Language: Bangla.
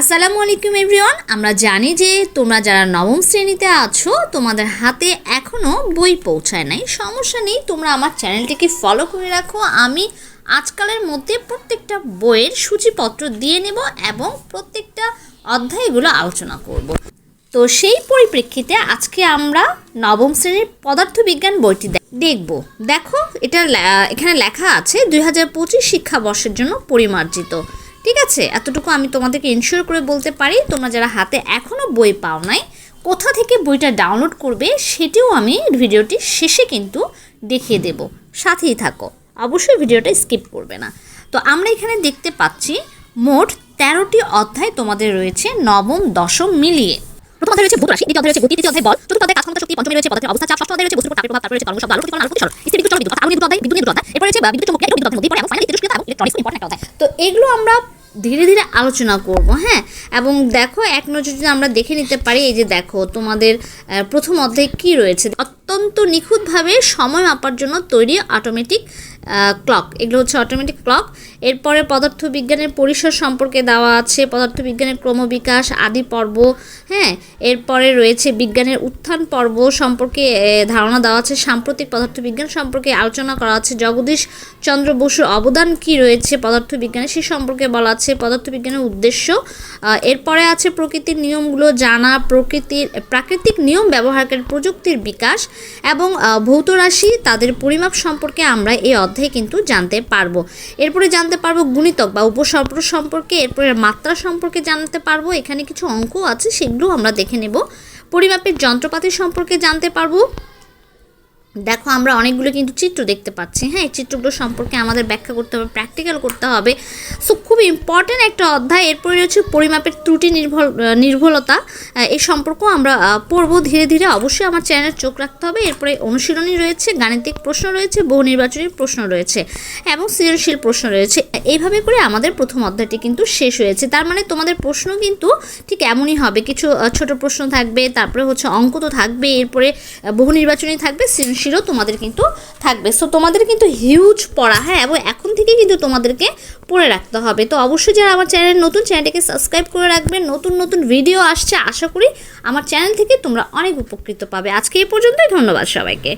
আসসালামু আলাইকুম এভরিওয়ান, আমরা জানি যে তোমরা যারা নবম শ্রেণীতে আছো, তোমাদের হাতে এখনও বই পৌঁছায় নাই। সমস্যা নেই, তোমরা আমার চ্যানেলটিকে ফলো করে রাখো। আমি আজকালের মধ্যে প্রত্যেকটা বইয়ের সূচিপত্র দিয়ে নেব এবং প্রত্যেকটা অধ্যায়গুলো আলোচনা করব। তো সেই পরিপ্রেক্ষিতে আজকে আমরা নবম শ্রেণির পদার্থবিজ্ঞান বইটি দেখব। দেখো, এটা এখানে লেখা আছে, দুই হাজার পঁচিশ শিক্ষাবর্ষের জন্য পরিমার্জিত। ঠিক আছে? এতটুকু আমি তোমাদেরকে ইনশিওর করে বলতে পারি। তোমরা যারা হাতে এখনও বই পাও নাই, কোথা থেকে বইটা ডাউনলোড করবে সেটিও আমি ভিডিওটি শেষে কিন্তু দেখিয়ে দেব। সাথেই থাকো। অবশ্যই ভিডিওটা স্কিপ করবে না। তো আমরা এখানে দেখতে পাচ্ছি, মোট তেরোটি অধ্যায় তোমাদের রয়েছে, নবম, দশম মিলিয়ে। তো এগুলো আমরা ধীরে ধীরে আলোচনা করব হ্যাঁ? এবং দেখো, এক নজর যদি আমরা দেখে নিতে পারি, এই যে দেখো, তোমাদের প্রথম অধ্যায় কি রয়েছে? অত্যন্ত নিখুঁতভাবে সময় মাপার জন্য তৈরি অটোমেটিক ক্লক এগুলো হচ্ছে অটোমেটিক ক্লক এরপরে পদার্থবিজ্ঞানের পরিসর সম্পর্কে দেওয়া আছে। পদার্থবিজ্ঞানের ক্রমবিকাশ, আদি পর্ব হ্যাঁ? এরপরে রয়েছে বিজ্ঞানের উত্থান পর্ব সম্পর্কে ধারণা দেওয়া আছে। সাম্প্রতিক পদার্থবিজ্ঞান সম্পর্কে আলোচনা করা আছে। জগদীশ চন্দ্র বসুর অবদান কি রয়েছে পদার্থবিজ্ঞানে সে সম্পর্কে বলা আছে। পদার্থবিজ্ঞানের উদ্দেশ্য এরপরে আছে প্রকৃতির নিয়মগুলো, জানা, প্রকৃতির, প্রাকৃতিক নিয়ম ব্যবহারকারী প্রযুক্তির বিকাশ এবং ভৌত রাশি, তাদের পরিমাপ সম্পর্কে আমরা এই অধ্যায়ে কিন্তু জানতে পারব। এরপরে জানতে পারব গুণিতক বা উপসর্গ সম্পর্কে, এরপরে মাত্রা সম্পর্কে জানতে পারব, এখানে কিছু অঙ্ক আছে সেগুলো আমরা দেখে নেব। পরিমাপের যন্ত্রপাতি সম্পর্কে জানতে পারব। দেখো, আমরা অনেকগুলো কিন্তু চিত্র দেখতে পাচ্ছি। হ্যাঁ এই চিত্রগুলো সম্পর্কে আমাদের ব্যাখ্যা করতে হবে প্র্যাকটিক্যাল করতে হবে। সো খুব ইম্পর্ট্যান্ট একটা অধ্যায়। এরপরে রয়েছে পরিমাপের ত্রুটি নির্ভর নির্ভুলতা। এই সম্পর্কেও আমরা পড়ব ধীরে ধীরে। অবশ্যই আমার চ্যানেল চোখ রাখতে হবে। এরপরে অনুশীলনী রয়েছে, গাণিতিক প্রশ্ন রয়েছে, বহু নির্বাচনী প্রশ্ন রয়েছে এবং সৃজনশীল প্রশ্ন রয়েছে। এইভাবে করে আমাদের প্রথম অধ্যায়টি কিন্তু শেষ হয়েছে। তার মানে তোমাদের প্রশ্ন কিন্তু ঠিক এমনই হবে। কিছু ছোট প্রশ্ন থাকবে, তারপরে হচ্ছে অঙ্ক তো থাকবে, এরপরে বহু নির্বাচনী থাকবে সৃজনশীলও তোমাদের কিন্তু থাকবে। সো তোমাদের কিন্তু হিউজ পড়া হ্যাঁ? এবং এখন থেকে কিন্তু তোমাদেরকে পড়ে রাখতে হবে। তো অবশ্যই যারা আমার চ্যানেল নতুন, চ্যানেলটিকে সাবস্ক্রাইব করে রাখবে নতুন নতুন ভিডিও আসছে, আশা করি আমার চ্যানেল থেকে তোমরা অনেক উপকৃত পাবে। আজকে এই পর্যন্তই, ধন্যবাদ সবাইকে।